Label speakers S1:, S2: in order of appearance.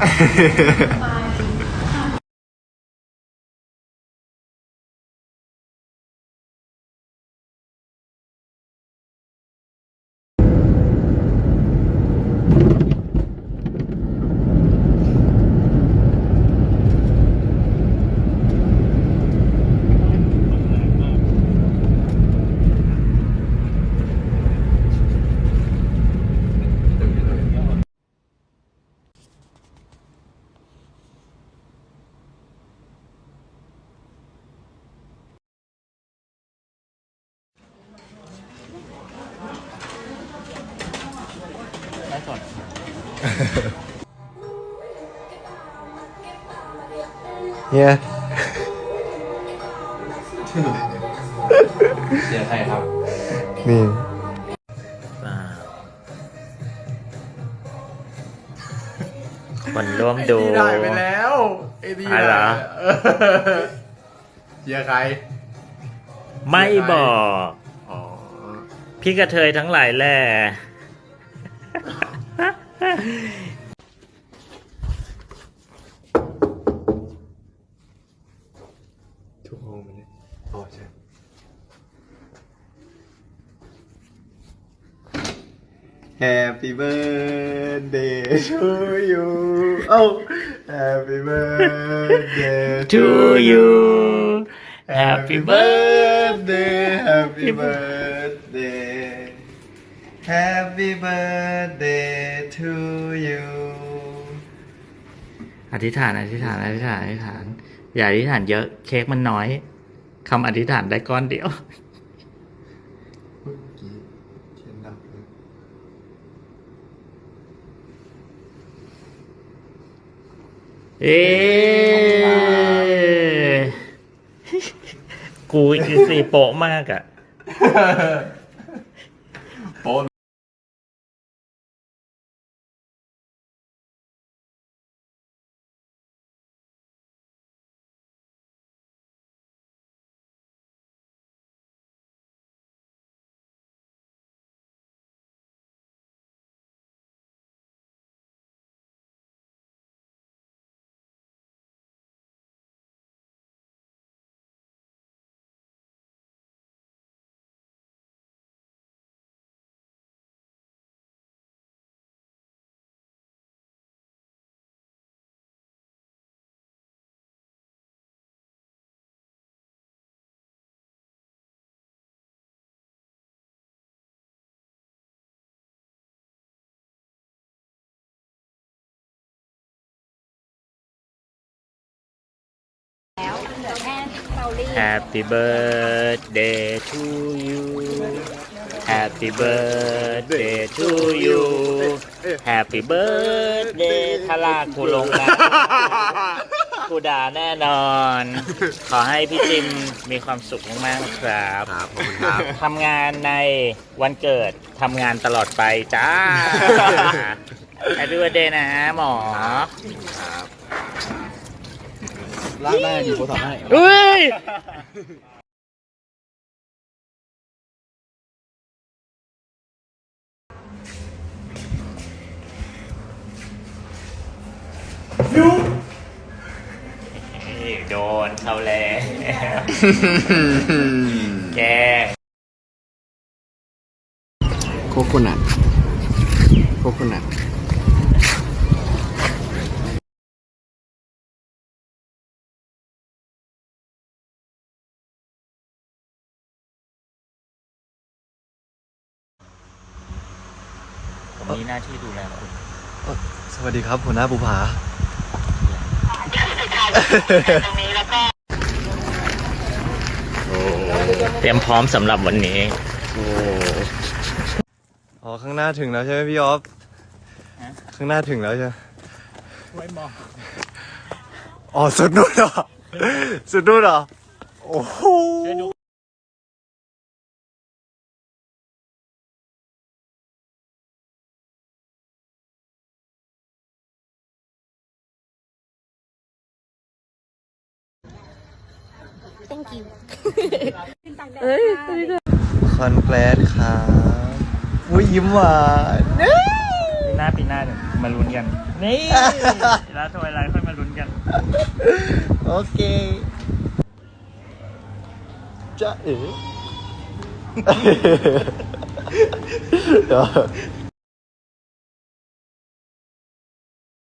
S1: 嘿嘿嘿嘿。 เฮีย
S2: เสียใครครับ
S1: นี่
S3: คนร่วมดู
S1: ได้ไปแล้วไอ้ดี
S3: อะไรเหรอ
S1: เฮียใคร
S3: ไม่บอก
S1: อ๋อ
S3: พี่กระเทยทั้งหลายแหละ
S1: ทุกห้องมันเลยอ๋อใช่ Happy birthday to you เอ้า Happy birthday
S3: to you Happy birthday
S1: Happy birthday Happy birthday to you
S3: อธิษฐาน อธิษฐาน อธิษฐาน อธิษฐาน อย่าอธิษฐานเยอะ เค้กมันน้อย คำอธิษฐานได้ก้อนเดียว
S1: เมื่อกี้เขียนดับเลย
S3: เอ๊ะกูอีสีโปะมากอะ
S4: แล้วเหลือแค่เตารีด
S3: Happy birthday to you Happy birthday to you Happy birthday ถ้าลากกูลงนะกูด่าแน่นอน ขอให้พี่จิมมีความสุขมากๆนะครับ
S1: ครับขอบคุณครับ
S3: ทำงานในวันเกิดทำงานตลอดไปจ้า Happy birthday นะหมอ
S1: ลากได้ดีโพสต์ให้
S3: อุ้ยโดนเขาแล้วแก
S1: โคโคนัทโคโคนัท
S3: มมีหน้าที่ดูแลคุณ
S1: สวัสดีครับหัวหน้าบุภา
S3: เตรียมพร้อมสำหรับวันนี้
S1: โอ้อ๋อข้างหน้าถึงแล้วใช่ไหมพี่ออฟ
S3: ฮะ
S1: ข้างหน้าถึงแล้วใช่ไหม
S3: ไว้มอง
S1: อ๋อสุดนู่นเหรอสุดนู่นเหรอโอ้โห
S4: thank you
S1: คอนแกรสครับอุ้ยยิ้มหวาน
S3: ปีหน้าปีหน้าหนึ่งมาลุ้นกัน นี่แล้วทวายไลท์ค่อยมาลุ้นกัน
S1: โอเคจะเอ๋เดี๋ยว